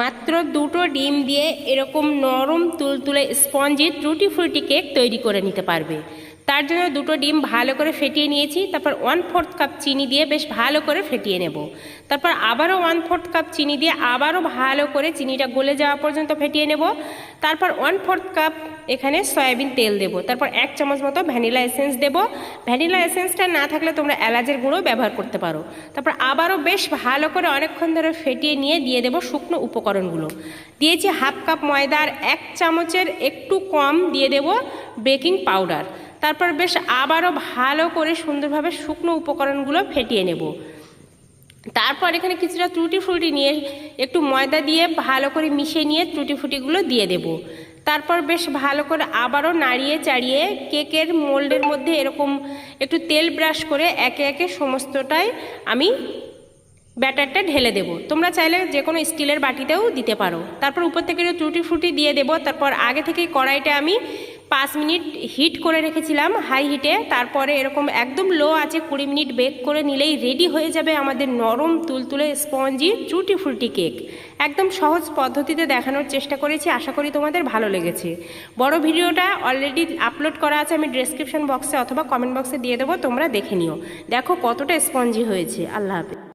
মাত্র দুটো ডিম দিয়ে এরকম নরম তুলতুলে স্পঞ্জি ত্রুটি ফ্রুটি কেক তৈরি করে নিতে পারবে। তার জন্য দুটো ডিম ভালো করে ফেটিয়ে নিয়েছি, তারপর ওয়ান ফোর্থ কাপ চিনি দিয়ে বেশ ভালো করে ফেটিয়ে নেব। তারপর আবারও ওয়ান ফোর্থ কাপ চিনি দিয়ে আবারও ভালো করে চিনিটা গলে যাওয়া পর্যন্ত ফেটিয়ে নেব। তারপর ওয়ান ফোর্থ কাপ এখানে সয়াবিন তেল দেব। তারপর এক চামচ মতো ভ্যানিলা এসেন্স দেব। ভ্যানিলা এসেন্সটা না থাকলে তোমরা এলাচের গুঁড়ো ব্যবহার করতে পারো। তারপর আবারও বেশ ভালো করে অনেকক্ষণ ধরে ফেটিয়ে নিয়ে দিয়ে দেব শুকনো উপকরণগুলো। দিয়েছি হাফ কাপ ময়দা আর এক চামচের একটু কম দিয়ে দেব বেকিং পাউডার। তারপর বেশ আবারও ভালো করে সুন্দরভাবে শুকনো উপকরণগুলো ফেটিয়ে নেব। তারপর এখানে কিছুটা ত্রুটি ফ্রুটি নিয়ে একটু ময়দা দিয়ে ভালো করে মিশিয়ে নিয়ে ত্রুটি ফ্রুটিগুলো দিয়ে দেব। তারপর বেশ ভালো করে আবারও নাড়িয়ে চাড়িয়ে কেকের মোল্ডের মধ্যে এরকম একটু তেল ব্রাশ করে একে একে সমস্তটাই আমি ব্যাটারটা ঢেলে দেবো। তোমরা চাইলে যে কোনো স্টিলের বাটিতেও দিতে পারো। তারপর উপর থেকে টুটি ফুটি দিয়ে দেবো, তারপর আগে থেকেই কড়াইটা আমি পাঁচ মিনিট হিট করে রেখেছিলাম হাই হিটে তারপরে এরকম একদম লো আছে, কুড়ি মিনিট বেক করে নিলেই রেডি হয়ে যাবে আমাদের নরম তুলতুলে স্পঞ্জি টুটি ফ্রুটি কেক একদম সহজ পদ্ধতিতে দেখানোর চেষ্টা করেছি, আশা করি তোমাদের ভালো লেগেছে। বড় ভিডিওটা অলরেডি আপলোড করা আছে, আমি ডেসক্রিপশন বক্সে অথবা কমেন্ট বক্সে দিয়ে দেবো, তোমরা দেখে নিও। দেখো কতটা স্পঞ্জি হয়েছে। আল্লাহ হাফেজ।